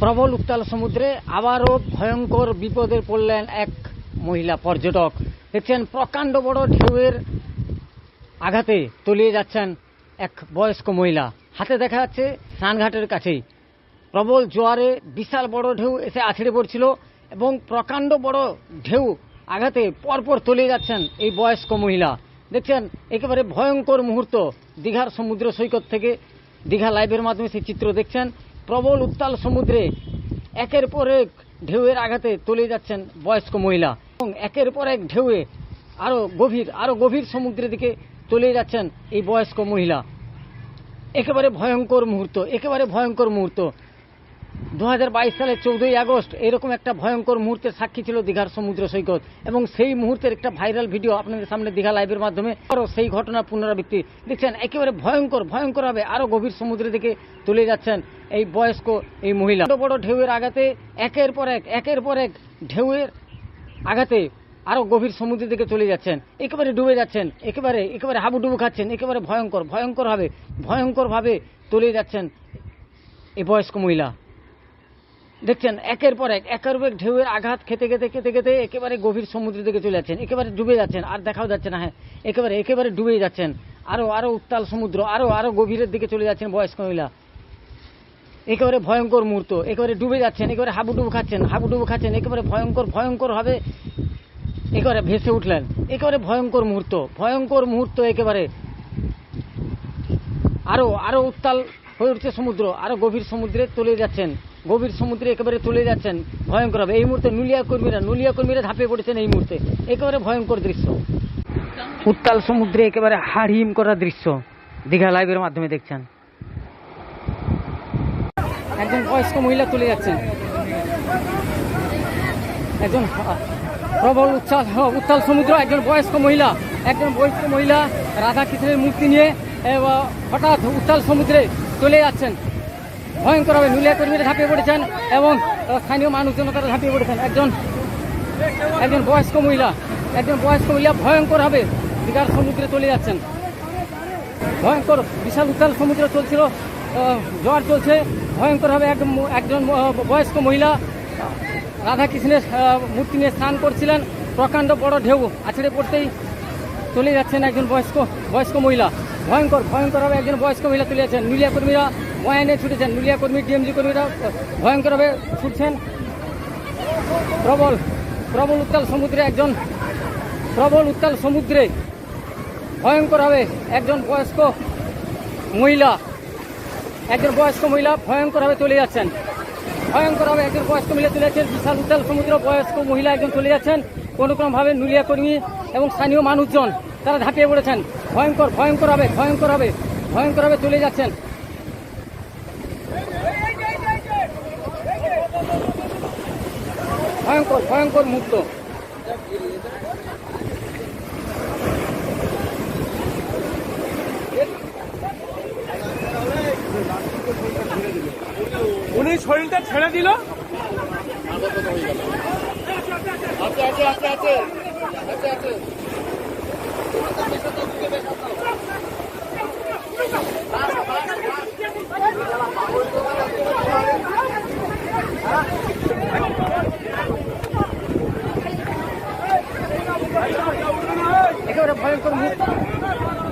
প্রবল উত্তাল সমুদ্রে আবারও ভয়ঙ্কর বিপদে পড়লেন এক মহিলা পর্যটক। দেখছেন প্রকাণ্ড বড় ঢেউয়ের আঘাতে তলিয়ে যাচ্ছেন এক বয়স্ক মহিলা। হাতে দেখা যাচ্ছে স্নানঘাটের কাছেই। প্রবল জোয়ারে বিশাল বড় ঢেউ এসে আছড়ে পড়ছিল এবং প্রকাণ্ড বড় ঢেউ আঘাতে পরপর তলিয়ে যাচ্ছেন এই বয়স্ক মহিলা। দেখছেন, একেবারে ভয়ঙ্কর মুহূর্ত। দীঘার সমুদ্র সৈকত থেকে দীঘা লাইভের মাধ্যমে সেই চিত্র দেখছেন। প্রবল উত্তাল সমুদ্রে একের পর এক ঢেউয়ের আঘাতে তলে যাচ্ছেন বয়স্ক মহিলা এবং একের পর এক ঢেউয়ে আরও গভীর আরও গভীর সমুদ্রের দিকে তলে যাচ্ছেন এই বয়স্ক মহিলা। একেবারে ভয়ঙ্কর মুহূর্ত, একেবারে ভয়ঙ্কর মুহূর্ত। দু সালের চৌদ্দই আগস্ট এরকম একটা ভয়ঙ্কর মুহূর্তের সাক্ষী ছিল দীঘার সমুদ্র সৈকত। এবং সেই মুহূর্তের একটা ভাইরাল ভিডিও আপনাদের সামনে দীঘা লাইভের মাধ্যমে আরও সেই ঘটনার পুনরাবৃত্তি। দেখছেন, একেবারে ভয়ঙ্কর ভয়ঙ্কর হবে আরও গভীর সমুদ্রের দিকে তুলে যাচ্ছেন এই বয়স্ক এই মহিলা। বড় বড় ঢেউয়ের আঘাতে, একের পর এক, একের পর এক ঢেউয়ের আঘাতে আরও গভীর সমুদ্রের দিকে চলে যাচ্ছেন। একেবারে ডুবে যাচ্ছেন, একেবারে একেবারে হাবুডুবু খাচ্ছেন, একেবারে ভয়ঙ্কর ভয়ঙ্কর ভাবে ভয়ঙ্কর ভাবে তলিয়ে যাচ্ছেন এই বয়স্ক মহিলা। দেখছেন, একের পর এক, একের এক ঢেউয়ের আঘাত খেতে খেতে খেতে খেতে একেবারে গভীর সমুদ্রের দিকে চলে যাচ্ছেন, একেবারে ডুবে যাচ্ছেন, আর দেখাও যাচ্ছে না হ্যাঁ একেবারে একেবারে ডুবে যাচ্ছেন, আরও আরও উত্তাল সমুদ্র, আরও আরও গভীরের দিকে চলে যাচ্ছেন বয়স্ক মহিলা। একেবারে ভয়ঙ্কর মুহূর্ত, একেবারে ডুবে যাচ্ছেন, একেবারে হাবুডুবু খাচ্ছেন হাবুডুবু খাচ্ছেন, একেবারে ভয়ঙ্কর ভয়ঙ্কর ভাবে একেবারে ভেসে উঠলেন, একেবারে ভয়ঙ্কর মুহূর্ত ভয়ঙ্কর মুহূর্ত একেবারে। আরও আরও উত্তাল হয়ে উঠছে সমুদ্র, আরও গভীর সমুদ্রে চলে যাচ্ছেন। গভীর সমুদ্রে একেবারে চলে যাচ্ছেন, ভয়ঙ্কর হবে। এই মুহূর্তে নুলিয়া কর্মীরা নুলিয়া কর্মীরা ঝাঁপিয়ে পড়েছেন এই মুহূর্তে। একেবারে ভয়ঙ্কর দৃশ্য। উত্তাল সমুদ্রে একেবারে হাড়হিম করা দৃশ্য। দীঘা লাইভের মাধ্যমে দেখছেন। একজন বয়স্ক মহিলা চলে যাচ্ছেন। একজন প্রবল উচ্ছ্বাস উত্তাল সমুদ্র, একজন বয়স্ক মহিলা। একজন বয়স্ক মহিলা রাধা কৃষ্ণের মূর্তি নিয়ে হঠাৎ উত্তাল সমুদ্রে চলে যাচ্ছেন। ভয়ঙ্করভাবে নুলিয়া কর্মীরা ঝাঁপিয়ে পড়েছেন এবং স্থানীয় মানুষজন তারা ঝাঁপিয়ে পড়েছেন। একজন একজন বয়স্ক মহিলা, একজন বয়স্ক মহিলা ভয়ঙ্করভাবে দীঘার সমুদ্রে চলে যাচ্ছেন। ভয়ঙ্কর, বিশাল উত্তাল সমুদ্র চলছিল জ্বর চলছে ভয়ঙ্করভাবে একজন একজন বয়স্ক মহিলা রাধা কৃষ্ণের মূর্তি নিয়ে স্নান করছিলেন, প্রকাণ্ড বড় ঢেউ আছড়ে পড়তেই চলে যাচ্ছেন একজন বয়স্ক বয়স্ক মহিলা। ভয়ঙ্কর ভয়ঙ্করভাবে একজন বয়স্ক মহিলা চলে যাচ্ছেন। নুলিয়া কর্মীরা বয়ানে ছুটেছেন, নুলিয়া কর্মী ডিএমজি কর্মীরা ভয়ঙ্করভাবে ছুটছেন। প্রবল প্রবল উত্তাল সমুদ্রে একজন, প্রবল উত্তাল সমুদ্রে ভয়ঙ্করভাবে একজন বয়স্ক মহিলা, একজন বয়স্ক মহিলা ভয়ঙ্করভাবে চলে যাচ্ছেন। ভয়ঙ্করভাবে একজন বয়স্ক মহিলা চলে যাচ্ছেন, বিশাল উত্তাল সমুদ্র, বয়স্ক মহিলা একজন চলে যাচ্ছেন। কোনো রকমভাবে নুলিয়া কর্মী এবং স্থানীয় মানুষজন তারা ঝাঁপিয়ে পড়েছেন। ভয়ঙ্কর ভয়ঙ্কর হবে ভয়ঙ্কর হবে ভয়ঙ্কর হবে চলে যাচ্ছেন। ভয়ঙ্কর ভয়ঙ্কর মুহূর্ত উনি শরীরটা ছেড়ে দিল? 来一份儿一